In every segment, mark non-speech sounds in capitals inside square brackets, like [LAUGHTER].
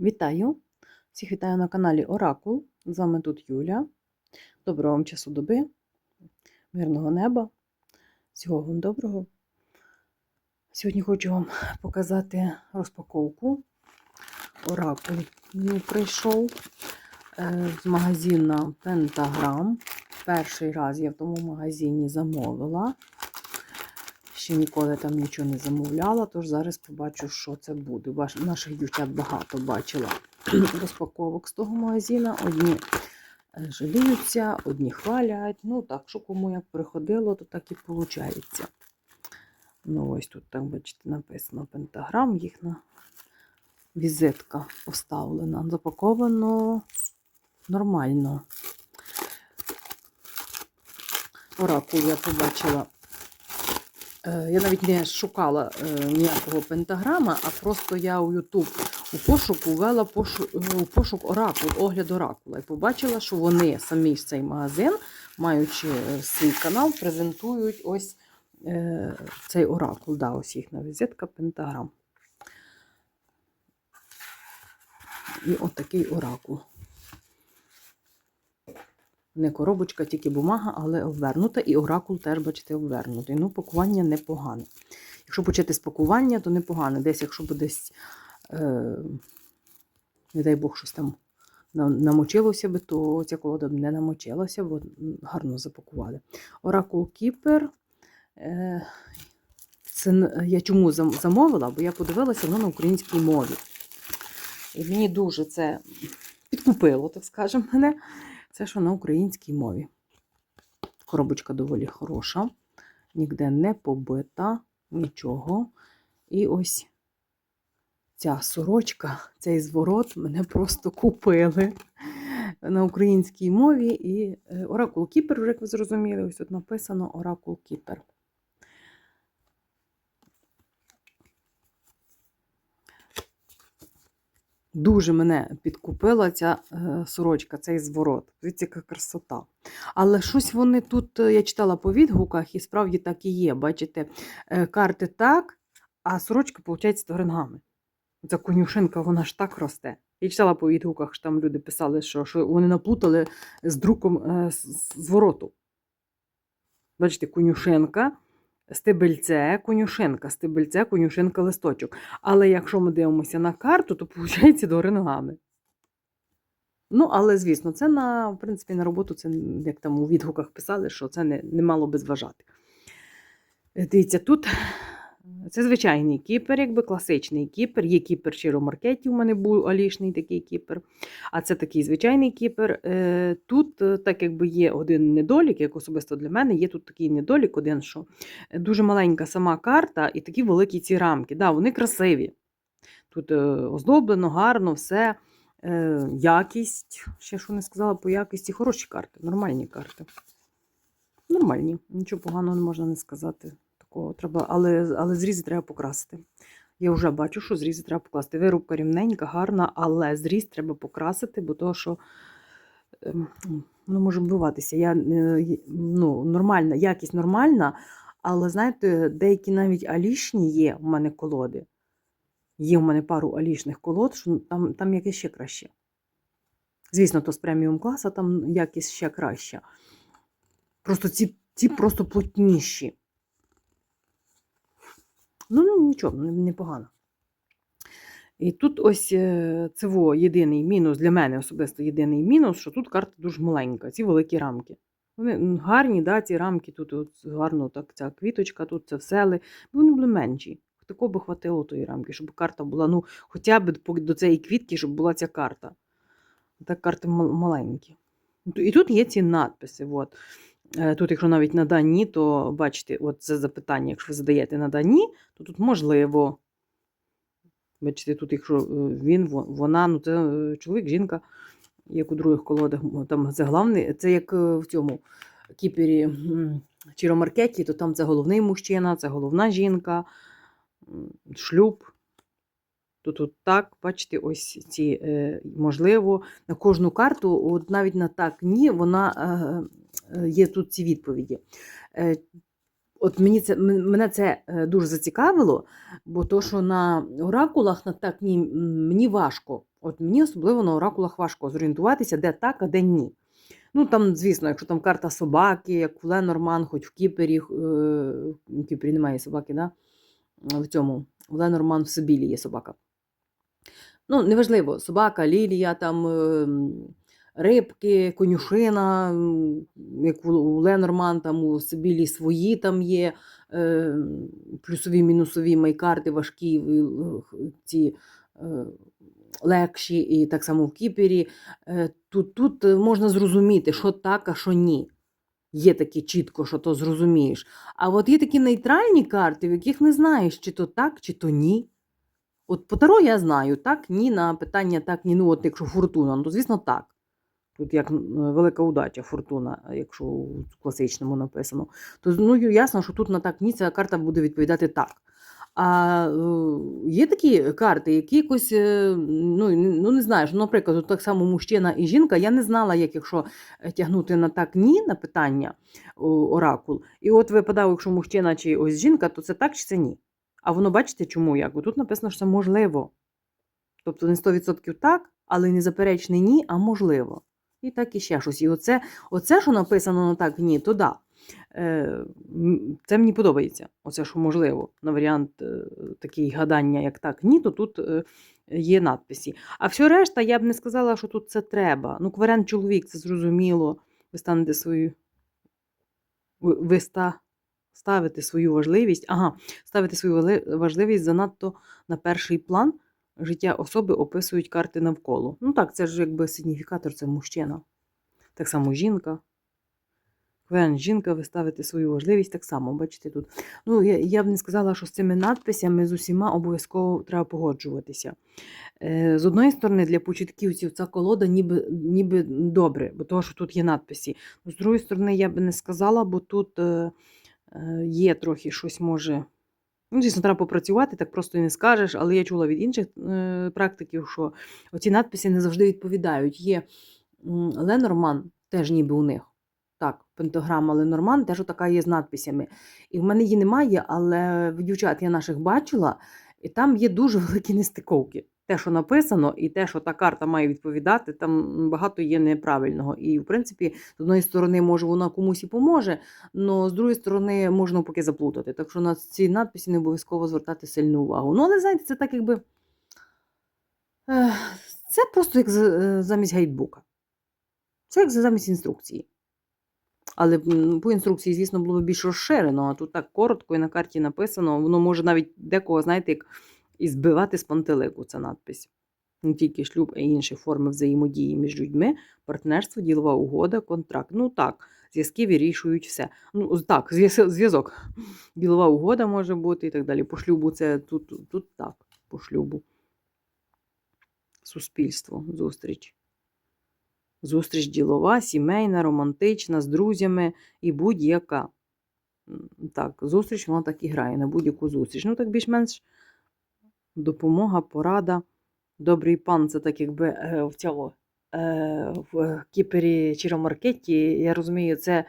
Вітаю! Всіх вітаю на каналі Оракул. З вами тут Юля. Доброго вам часу доби, мирного неба. Всього вам доброго. Сьогодні хочу вам показати розпаковку. Оракул мені прийшов е, з магазину Pentagram. Перший раз я в тому магазині замовила. Ще ніколи там нічого не замовляла, тож зараз побачу, що це буде. Наших дівчат багато бачила [CLEARS THROAT] розпаковок з того магазину. Одні е, жаліються, одні хвалять. Ну так, що кому як приходило, то так і виходить. Ну, ось тут, так бачите, написано пентаграм, їхня візитка поставлена. Запаковано нормально. Оракул я побачила. Е, Я навіть не шукала е, ніякого пентаграма, а просто я у YouTube у пошуку ввела пошу, е, пошук оракул, огляд оракула. І побачила, що вони самі ж цей магазин, маючи свій канал, презентують ось цей оракул. Да, ось їхня візитка пентаграм. І от оракул. Не коробочка, тільки бумага, але обвернута. І оракул теж, бачите, обвернутий. Ну, пакування непогане. Якщо почати з пакування, то непогане. Десь, якщо б десь, е, не дай Бог, щось там намочилося би, то ця колода б не намочилася, бо гарно запакували. Оракул Кіпер. Е, це я чому замовила? Бо я подивилася воно на українській мові. І мені дуже це підкупило, так скажемо, мене. Це що на українській мові. Коробочка доволі хороша, ніде не побита, нічого. І ось ця сорочка, цей зворот мене просто купили на українській мові. І е, Оракул Кіпер, як ви зрозуміли, ось тут написано Оракул Кіпер. Дуже мене підкупила ця е, сорочка, цей зворот. Дивіться, красота. Але щось вони тут, е, я читала по відгуках, і справді так і є. Бачите, е, карти так, а сорочка, виходить, сторінками. Ця конюшинка, вона ж так росте. Я читала по відгуках, що там люди писали, що, що вони наплутали з друком з- з- звороту. Бачите, конюшинка, стебельце, конюшинка, стебельце, конюшинка, листочок. Але якщо ми дивимося на карту, то виходить догори ногами. Ну, але звісно, це на, в принципі, на роботу, це як там у відгуках писали, що це не, не мало би зважати. Е, Дивіться, тут це звичайний кіпер, якби класичний кіпер. Є кіпер чиромаркеті, у мене був алішний такий кіпер. А це такий звичайний кіпер. Е, Тут, е, так якби є один недолік, як особисто для мене, є тут такий недолік, один, що дуже маленька сама карта і такі великі ці рамки. Да, вони красиві. Тут е, оздоблено, гарно, все. Якість, ще що не сказала по якості, хороші карти, нормальні карти. Нормальні, нічого поганого не можна не сказати. Такого треба, але, але зрізи треба покрасити. Я вже бачу, що зрізи треба покласти. Вирубка рівненька, гарна, але зріз треба покрасити, бо то, що ем, воно може вбиватися. Я, е, ну, нормальна, якість нормальна, але знаєте, деякі навіть алішні є у мене колоди. Є у мене пару алішних колод, що там, там якість ще краще. Звісно, то з преміум класу там якість ще краща. Просто ці, ці просто плотніші. Ну, нічого, непогано. І тут ось е, це єдиний мінус для мене особисто єдиний мінус, що тут карта дуже маленька, ці великі рамки. Вони гарні, да, ці рамки, тут от гарно так, ця квіточка, тут це всели. Вони були менші. Такого би хватило тої рамки, щоб карта була, ну, хоча б до цієї квітки, щоб була ця карта. Так карти маленькі. І тут є ці надписи. От. Е, Тут, якщо навіть на дані, то бачите, от це запитання, якщо ви задаєте на дані, то тут можливо. Бачите, тут, якщо е, він, вона, ну це е, чоловік, жінка, як у других колодах, там це головний, це як в цьому кіпері м, чиромаркеті, то там це головний мужчина, це головна жінка, шлюб. То тут так, бачите, ось ці, можливо, на кожну карту, от навіть на так ні, вона є тут ці відповіді. Е, От мені це, мене це е, дуже зацікавило, бо то, що на оракулах на так ні, мені важко От мені особливо на оракулах важко зорієнтуватися, де так, а де ні. Ну, там, звісно, якщо там карта собаки, як в Ленорман, хоч в Кіпері, е, в Кіпері немає собаки, да? в цьому, в Ленорман в Сибілі є собака. Ну, неважливо, собака, лілія, там е, рибки, конюшина, як у Ленорман, там у Сибілі свої там є е, плюсові, мінусові майкарти, важкі е, ці е, легші, і так само в Кіпері. Тут, тут можна зрозуміти, що так, а що ні. Є такі чітко, що то зрозумієш. А от є такі нейтральні карти, в яких не знаєш, чи то так, чи то ні. От по Таро я знаю, так, ні, на питання так, ні. Ну, от якщо фортуна, ну, то звісно, так. Тут як велика удача, фортуна, якщо у класичному написано. То ну, ясно, що тут на так ні, ця карта буде відповідати так. А е, є такі карти, які якось, е, ну, ну не знаєш, ну, наприклад, так само мужчина і жінка, я не знала, як якщо е, тягнути на так ні на питання оракул. І от випадав, якщо мужчина чи ось жінка, то це так чи це ні. А воно бачите, чому як? Тут написано, що це можливо. Тобто не 100% так, але не заперечний ні, а можливо. І так і ще щось. І оце, оце що написано на так ні, то да. Е, це мені подобається. Оце, що можливо, на варіант е, такий гадання, як так, ні, то тут е, є надписі. А все решта, я б не сказала, що тут це треба. Ну, варіант чоловік, це зрозуміло. Ви станете свою. Ви ста, ставите свою важливість, ага, ставите свою важливість занадто на перший план. Життя особи описують карти навколо. Ну так, це ж якби сигніфікатор, це мужчина. Так само жінка. Квен, жінка, ви ставите свою важливість так само, бачите тут. Ну, я, я б не сказала, що з цими надписями з усіма обов'язково треба погоджуватися. Е, з одної сторони, для початківців ця колода ніби, ніби добре, бо того, що тут є надписи. З другої сторони, я би не сказала, бо тут е, е, є трохи щось може. Ну, звісно, треба попрацювати, так просто і не скажеш, але я чула від інших е, практиків, що оці надписи не завжди відповідають. Є Ленорман, теж ніби у них. Так, пентаграма Ленорман теж така є з надписями. І в мене її немає, але дівчат я наших бачила, і там є дуже [LAUGHS] великі нестиковки. Те, що написано, і те, що та карта має відповідати, там багато є неправильного. І, в принципі, з одної сторони, може, вона комусь і поможе, але з другої сторони, можна поки заплутати. Так що на ці надписи не обов'язково звертати сильну увагу. Ну, але знаєте, це так якби. Це просто як е, замість гайдбука. Це як замість інструкції. Але по інструкції, звісно, було б більш розширено, а тут так коротко і на карті написано, воно може навіть декого, знаєте, як і збивати з пантелику ця надпись. Не тільки шлюб, а й інші форми взаємодії між людьми, партнерство, ділова угода, контракт. Ну так, зв'язки вирішують все. Ну, так, зв'язок. Ділова угода може бути і так далі. По шлюбу це тут, тут так, по шлюбу. Суспільство, зустріч. Зустріч ділова, сімейна, романтична, з друзями і будь-яка. Так, зустріч вона так і грає на будь-яку зустріч. Ну, так більш-менш допомога, порада. Добрий пан це так, якби е, в цьому е, в кіпері Чіромаркеті, я розумію, це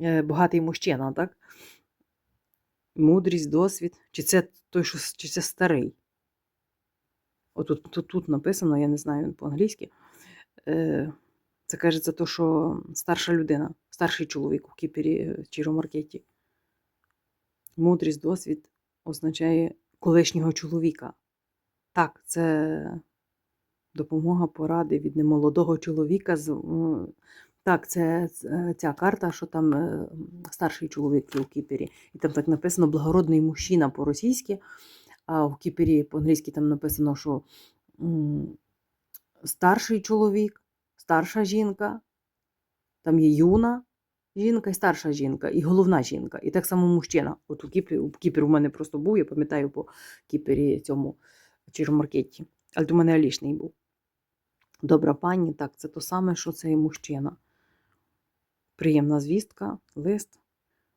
е, багатий мужчина, так? Мудрість, досвід. Чи це той, що чи це старий? Отут тут, тут написано, я не знаю по-англійськи. Це кажеться, то, що старша людина, старший чоловік у кіпері Чіромаркеті. Мудрість, досвід означає колишнього чоловіка. Так, це допомога поради від немолодого чоловіка. з- Так, це це ця карта, що там е, старший чоловік є у кіпері. І там так написано благородний мужчина по-російськи, а в кіпері по-англійськи там написано, що старший чоловік, старша жінка, там є юна жінка і старша жінка, і головна жінка, і так само мужчина. От у Кіпері, у Кіпері у мене просто був, я пам'ятаю по Кіпері цьому Чірмаркеті. Але до мене Алішний був. Добра пані, так, це то саме, що це і мужчина. Приємна звістка, лист,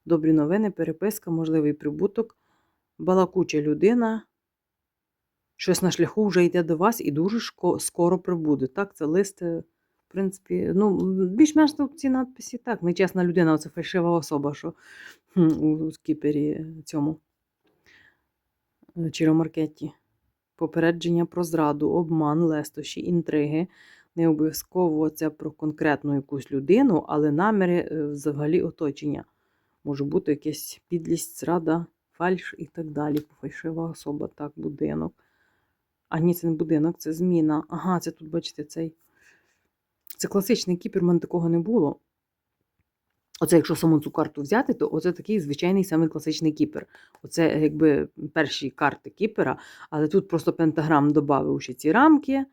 добрі новини, переписка, можливий прибуток, балакуча людина. Щось на шляху вже йде до вас і дуже скоро прибуде. Так, це лист, е, в принципі, ну, більш-менш ці надписи так. Нечесна людина, це фальшива особа, що у скіпері цьому е, Попередження про зраду, обман, лестощі, інтриги. Не обов'язково це про конкретну якусь людину, але наміри е, взагалі оточення. Може бути якась підлість, зрада, фальш і так далі. Фальшива особа, так, будинок. А ні, це не будинок, це зміна. Ага, це тут, бачите, цей. Це класичний кіпер, у мене такого не було. Оце, якщо саму цю карту взяти, то оце такий звичайний саме класичний кіпер. Оце якби перші карти кіпера, але тут просто пентаграм додав ще ці рамки,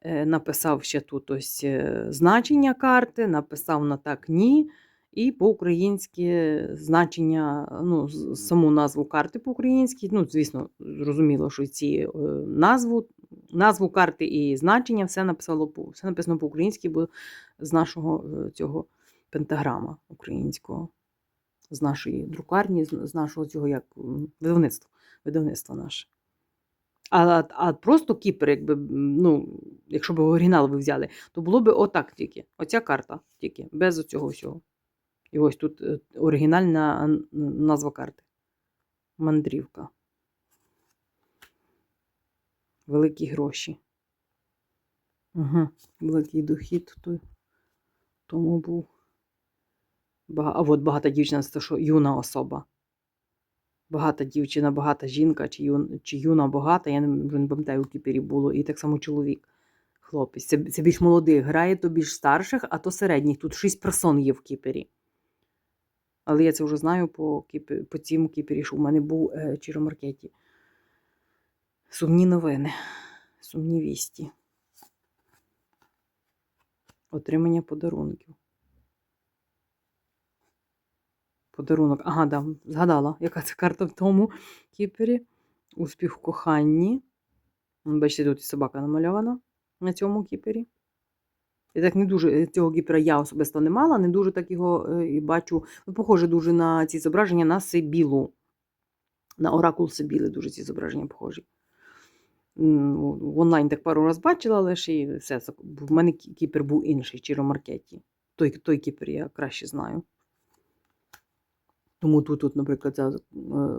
е, написав ще тут ось е, значення карти, написав на так ні. І по-українськи значення, ну, саму назву карти по-українськи. Ну, звісно, зрозуміло, що ці е, назву, назву карти і значення все написало по все написано по-українськи, бо з нашого е, цього пентаграма українського, з нашої друкарні, з нашого цього як видавництва, видавництва наше. А, а просто Кіпр, якби, ну, якщо б оригінал ви взяли, то було б отак тільки. Оця карта тільки, без оцього всього. І ось тут е, оригінальна назва карти. Мандрівка. Великі гроші. Угу. Великий дохід той, тому був. Бага... А от багата дівчина це що юна особа. Багата дівчина, багата жінка, чи, юн... чи юна багата, я не, не пам'ятаю, у кіпері було, і так само чоловік, хлопець. Це, це більш молодих грає, то більш старших, а то середніх. Тут шість персон є в кіпері. Але я це вже знаю по, по цьому кіпері, що в мене був е, чиромаркеті. Сумні новини, сумні вісті. Отримання подарунків. Подарунок. Ага, да, згадала, яка це карта в тому кіпері. Успіх в коханні. Бачите, тут і собака намальована на цьому кіпері. Я так не дуже цього кіпера я особисто не мала, не дуже так його е, і бачу. Ну, похоже дуже на ці зображення на Сибілу. На оракул Сибіли дуже ці зображення похожі. В онлайн так пару раз бачила, але ще й все. В мене кіпер був інший, чиромаркеті. Той, той кіпер я краще знаю. Тому тут, тут, наприклад, я е,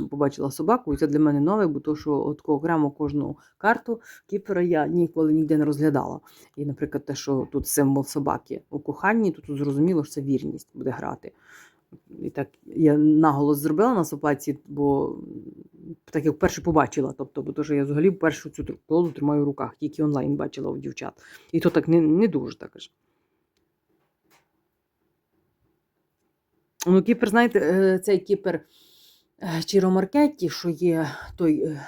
побачила собаку, і це для мене нове, бо то, що от окремо кожну карту кіпера я ніколи ніде не розглядала. І, наприклад, те, що тут символ собаки у коханні, то тут зрозуміло, що це вірність буде грати. І так я наголос зробила на собаці, бо так як вперше побачила. Тобто, бо то, що я взагалі першу цю колоду тримаю в руках, тільки онлайн бачила у дівчат. І то так не, не дуже так Ну, кіпер, знаєте, е, цей кіпер е, Чіромаркетті, що є той, е,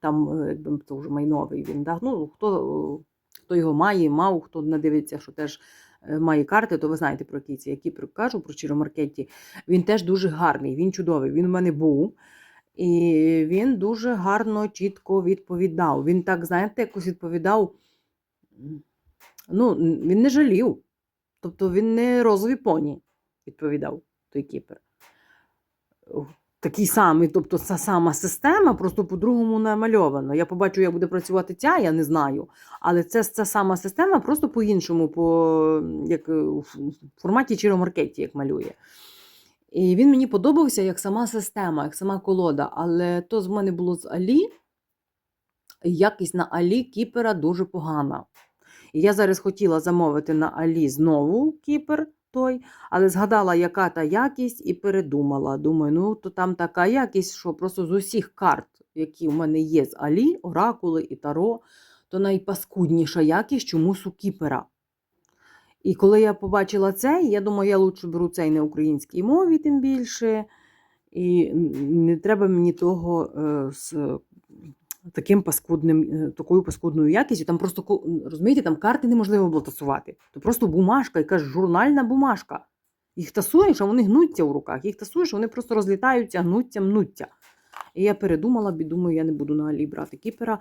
там, якби це вже майновий він. Да? Ну, хто, хто його має, мав, хто не дивиться, що теж має карти, то ви знаєте про який це. Я кіпер кажу про Чіромаркетті. Він теж дуже гарний, він чудовий. Він у мене був. І він дуже гарно, чітко відповідав. Він так, знаєте, якось відповідав. Ну, він не жалів. Тобто він не розові поні відповідав той кіпер. Такий самий, тобто ця сама система, просто по-другому намальовано. Я побачу, як буде працювати ця, я не знаю. Але це ця сама система, просто по-іншому, по, як, в форматі чиромаркеті, як малює. І він мені подобався як сама система, як сама колода. Але то з мене було з Алі. Якість на Алі кіпера дуже погана. І я зараз хотіла замовити на Алі знову кіпер той, але згадала, яка та якість, і передумала. Думаю, ну то там така якість, що просто з усіх карт, які в мене є з Алі, оракули і таро, то найпаскудніша якість чомусь у кіпера. І коли я побачила цей, я думаю, я лучше беру цей на українській мові, тим більше. І не треба мені того е, з таким паскудним, е, такою паскудною якістю. Там просто розумієте, там карти неможливо було тасувати. То просто бумажка, якась журнальна бумажка. Їх тасуєш, а вони гнуться в руках. Їх тасуєш, вони просто розлітаються, гнуться, мнуться. І я передумала, думаю, я не буду на Алі брати кіпера.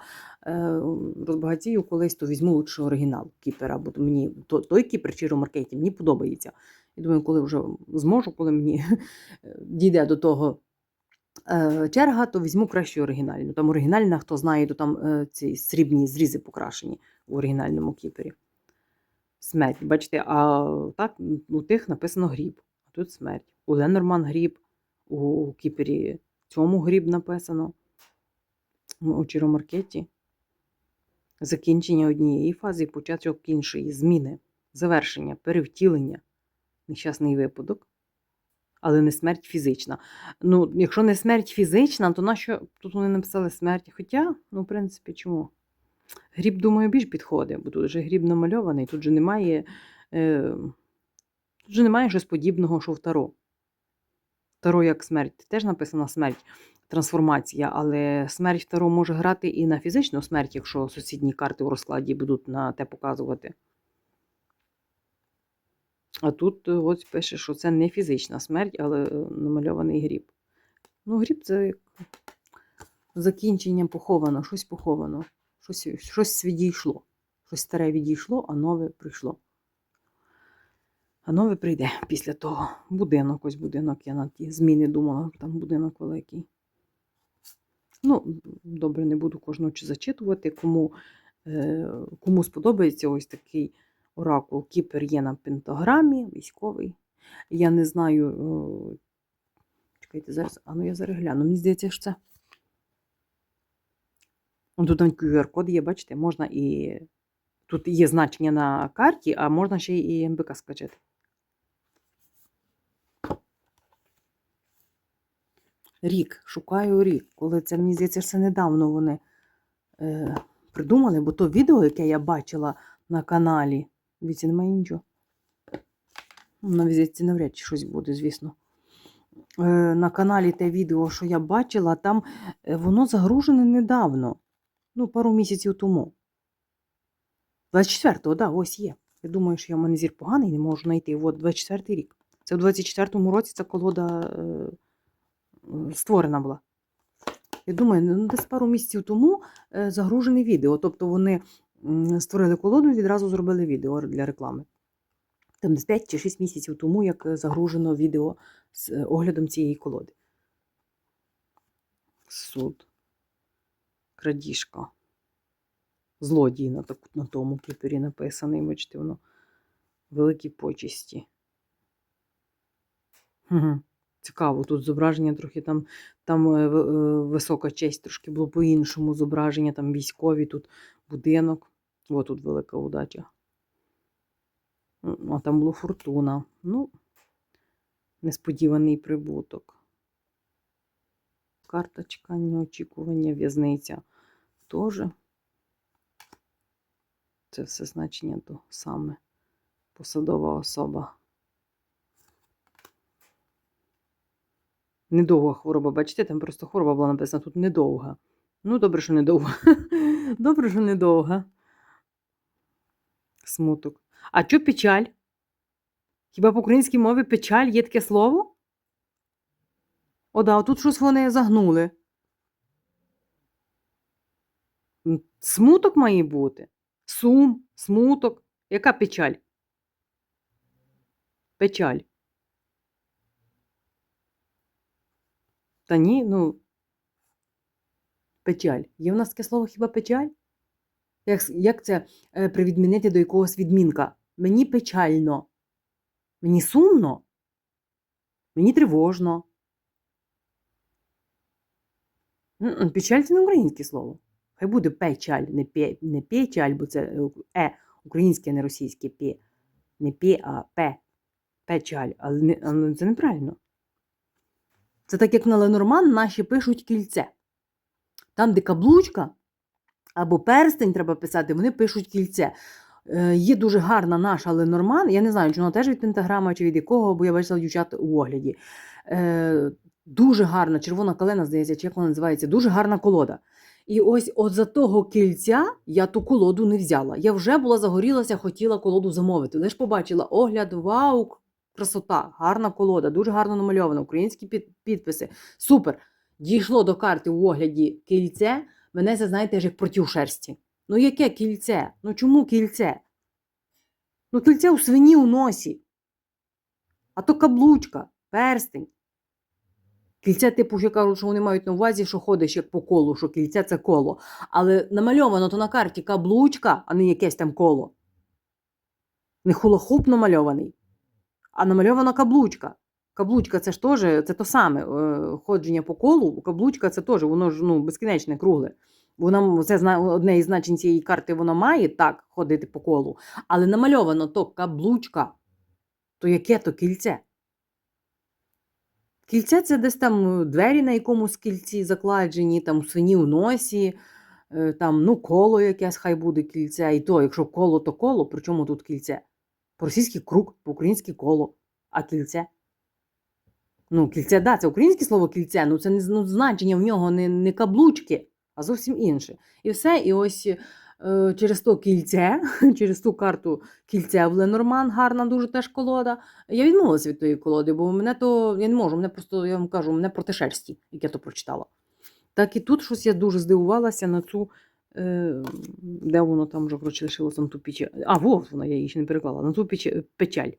Е, розбагатію колись, то візьму лучше оригінал кіпера, бо мені то, той кіпер чи ромаркеті мені подобається. І думаю, коли вже зможу, коли мені [LAUGHS] дійде до того е, черга, то візьму краще оригінальну. Там оригінальна, хто знає, то там е, ці срібні зрізи покрашені у оригінальному кіпері. Смерть. Бачите, а так у тих написано гріб, а тут смерть. У Ленорман гріб, у кіпері цьому гріб написано. Ну, У Чіромаркеті Закінчення однієї фази початок іншої зміни, завершення, перевтілення, нещасний випадок, але не смерть фізична. Ну, якщо не смерть фізична, то нащо тут вони написали смерть? Хоча, ну, в принципі, чому? Гріб, думаю, більш підходить, бо тут вже гріб намальований, тут же немає, е, тут же немає щось подібного, що в Таро. Таро як смерть. Теж написана смерть, трансформація, але смерть Таро може грати і на фізичну смерть, якщо сусідні карти у розкладі будуть на те показувати. А тут е, ось пише, що це не фізична смерть, але е, намальований гріб. Ну, гріб це як закінчення поховано, щось поховано, щось, щось відійшло. Щось старе відійшло, а нове прийшло. А нове прийде після того. Будинок, ось будинок, я на ті зміни думала, там будинок великий. Ну, добре, не буду кожного чи зачитувати. Кому, е, кому сподобається ось такий оракул. Кіпер є на пентаграмі, військовий. Я не знаю. е, Чекайте, зараз. А ну я зараз гляну. Мені здається, що це. Тут там QR-код є, бачите, можна і. Тут є значення на карті, а можна ще і МБК скачати. Рік, шукаю рік. Коли це, мені здається, це недавно вони е, придумали, бо то відео, яке я бачила на каналі, дивіться, немає нічого. На візитці навряд чи щось буде, звісно. Е, на каналі те відео, що я бачила, там е, воно загружене недавно. Ну, пару місяців тому. 24-го, да, ось є. Я думаю, що я в мене зір поганий, не можу знайти. От 24-й рік. Це в 24-му році ця колода е, створена була. Я думаю, ну, десь пару місяців тому е, загружене відео. Тобто вони створили колоду і відразу зробили відео для реклами. Там десь 5 чи 6 місяців тому, як е, загружено відео з е, оглядом цієї колоди. Суд. Крадіжка. Злодій на, на тому кіпері написаний, бачите, воно великі почесті. Угу. Цікаво, тут зображення трохи там, там е, висока честь трошки було по-іншому зображення, там військові, тут будинок. О, тут велика удача. А там було фортуна. Ну, несподіваний прибуток. Карточка, неочікування, в'язниця теж. Це все значення то саме. Посадова особа. Недовга хвороба, бачите, там просто хвороба була написана, тут недовга. Ну, добре, що недовга. [LAUGHS] Добре, що недовга. Смуток. А що печаль? Хіба по українській мові печаль є таке слово? О, да, тут щось вони загнули. Смуток має бути. Сум, смуток. Яка печаль? Печаль. Та ні, ну. Печаль. Є в нас таке слово хіба печаль? Як, як це е, привідмінити до якогось відмінка? Мені печально. Мені сумно. Мені тривожно. Печаль це не українське слово. Хай буде печаль, не, пе, не печаль, бо це е, е, українське, не російське пе. Не пе, а пе. Печаль. Але, не, але це неправильно. Це так, як на Ленорман наші пишуть кільце. Там, де каблучка або перстень треба писати, вони пишуть кільце. Е, є дуже гарна наша Ленорман. Я не знаю, чи вона теж від пентаграма, чи від якого, бо я бачила дівчат у огляді. Е, дуже гарна, червона калена, здається, чи як вона називається, дуже гарна колода. І ось от за того кільця я ту колоду не взяла. Я вже була загорілася, хотіла колоду замовити. Лиш побачила огляд, вау, красота, гарна колода, дуже гарно намальована, українські підписи. Супер. Дійшло до карти в огляді кільце. Мене це, знаєте, як протів шерсті. Ну яке кільце? Ну чому кільце? Ну, кільце у свині у носі. А то каблучка, перстень. Кільце, типу, ще кажуть, що вони мають на увазі, що ходиш як по колу, що кільце це коло. Але намальовано то на карті каблучка, а не якесь там коло. Не хулахуп намальований, а намальована каблучка. Каблучка це ж теж це то саме е, ходження по колу. Каблучка це теж, воно ж ну, безкінечне, кругле. Вона це одне із значень цієї карти воно має так ходити по колу, але намальовано то каблучка, то яке то кільце? Кільце це десь там е, двері на якомусь кільці закладені, там свині в носі, е, там ну, коло якесь хай буде кільце. І то, якщо коло, то коло, при чому тут кільце? По-російськи круг, по-українськи коло, а кільце. Ну, кільце, да, це українське слово кільце, ну це не ну, значення в нього не, не каблучки, а зовсім інше. І все. І ось е, через то кільце, [LAUGHS] через ту карту кільце в Ленорман, гарна дуже теж колода. Я відмовилася від тої колоди, бо мене то я не можу, мене просто, я вам кажу, мене проти шерсті, як я то прочитала. Так і тут щось я дуже здивувалася на цю. Е, де воно там вже коротше, лишилося на ту печаль. А, вот вона, я її ще не переклала. На ту печаль. печаль.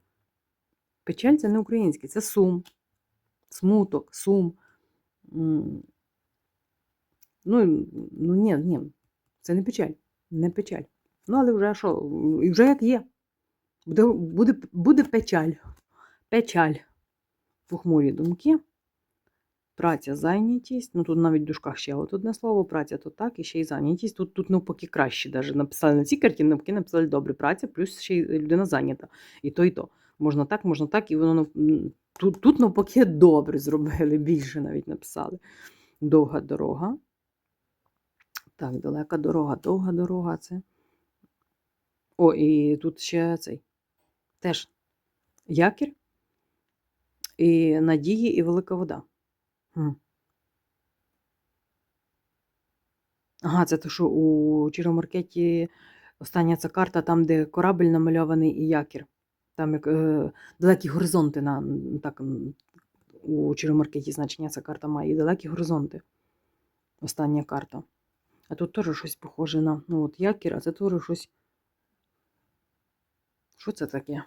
Печаль це не українське, це сум, смуток, сум. Ну, ну ні, ні, це не печаль, не печаль. Ну, але вже що, і вже як є. Буде, буде, буде печаль. Печаль. Похмурі думки. Праця, зайнятість. Ну тут навіть в дужках ще от одне слово, праця то так, і ще й зайнятість. Тут, тут навпаки краще. Даже написали на цій карті, навпаки написали добре праця, плюс ще й людина зайнята. І то, і то. Можна так, можна так, і воно тут, тут навпаки добре зробили, більше навіть написали. Довга дорога. Так, далека дорога, довга дорога це. О, і тут ще цей. Теж якір, і надії, і велика вода. Хм. Ага, це те, що у Чиромаркеті остання ця карта, там, де корабль намальований і якір. Там як е, далекі горизонти на так, у Чиромаркеті значення ця карта має і далекі горизонти. Остання карта. А тут теж щось похоже на ну, от якір, а це теж щось. Що це таке?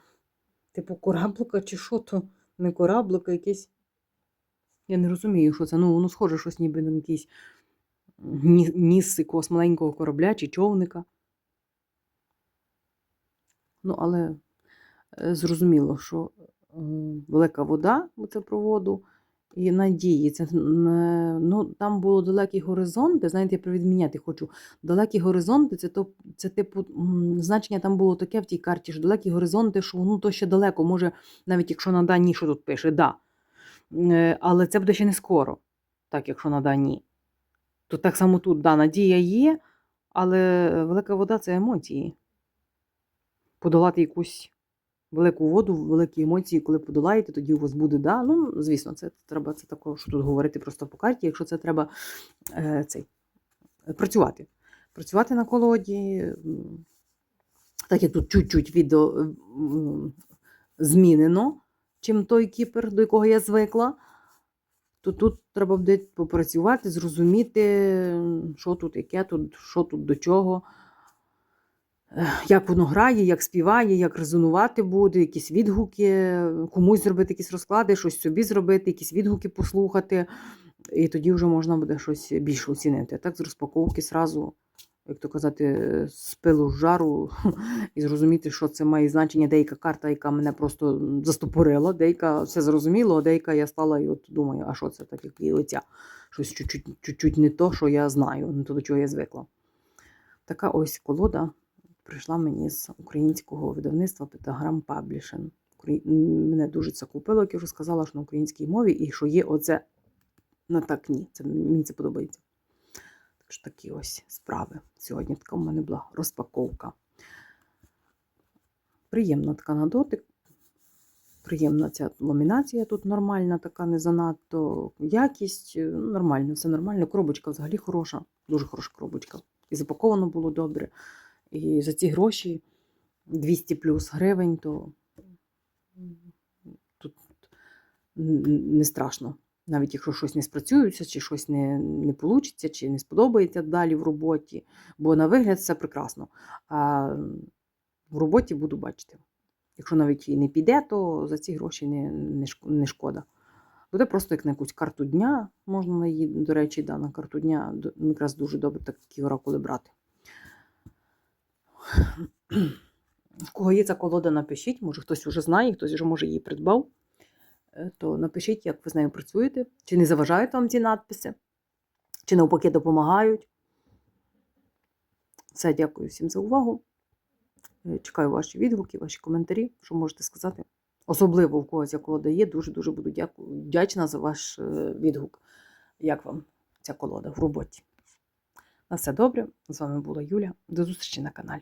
Типу кораблика чи що то? Не кораблика, якесь. Я не розумію, що це. Ну, воно схоже щось ніби на якийсь ніс якогось маленького корабля чи човника. Ну, але зрозуміло, що е, велика вода, бо це про воду, і надії. Це, ну, там було далекі горизонти. Знаєте, я привідміняти хочу. Далекі горизонти це, то, це типу, значення там було таке в тій карті, що далекі горизонти, що ну, то ще далеко, може, навіть якщо на дані, що тут пише, да. Е, Але це буде ще не скоро, так, якщо на дані. То так само тут, да, надія є, але велика вода це емоції. Подолати якусь велику воду, великі емоції, коли подолаєте, тоді у вас буде да. Ну, звісно, це треба це також що тут говорити просто по карті, якщо це треба е, цей, працювати. Працювати на колоді. Так як тут чуть-чуть відео е, змінено, чим той кіпер, до якого я звикла, то тут треба буде попрацювати, зрозуміти, що тут, яке тут, що тут до чого, як воно грає, як співає, як резонувати буде, якісь відгуки, комусь зробити якісь розклади, щось собі зробити, якісь відгуки послухати. І тоді вже можна буде щось більше оцінити. А так з розпаковки зразу, як то казати, з пилу з жару [LAUGHS] і зрозуміти, що це має значення. Деяка карта, яка мене просто застопорила, деяка все зрозуміло, а деяка я стала і от думаю, а що це так, як і оця. Щось чуть-чуть не то, що я знаю, не то, до чого я звикла. Така ось колода прийшла мені з українського видавництва Пентаграм Publishing. Украї- м, Мене дуже це купило, як я вже сказала, що на українській мові, і що є оце на так ні. Це, мені це подобається. Так що такі ось справи. Сьогодні така в мене була розпаковка. Приємна така на дотик. Приємна ця ламінація тут нормальна, така не занадто. Якість е, ну, нормально, все нормально. Коробочка взагалі хороша, дуже хороша коробочка. І запаковано було добре. І за ці гроші 200 плюс гривень, то тут не страшно. Навіть якщо щось не спрацюється, чи щось не, не вийде, чи не сподобається далі в роботі, бо на вигляд все прекрасно. А в роботі буду бачити. Якщо навіть і не піде, то за ці гроші не, не, шк- не шкода. Буде просто як на якусь карту дня, можна її, до речі, да, на карту дня якраз дуже добре такі оракули брати. Кого є ця колода, напишіть, може хтось вже знає, хтось вже може її придбав. Е, То напишіть, як ви з нею працюєте, чи не заважають вам ці надписи, чи навпаки допомагають. Все, дякую всім за увагу. Е, Чекаю ваші відгуки, ваші коментарі, що можете сказати. Особливо в когось, як колода є, дуже-дуже буду дяку- вдячна за ваш е, відгук. Як вам ця колода в роботі? На все добре. З вами була Юля. До зустрічі на каналі.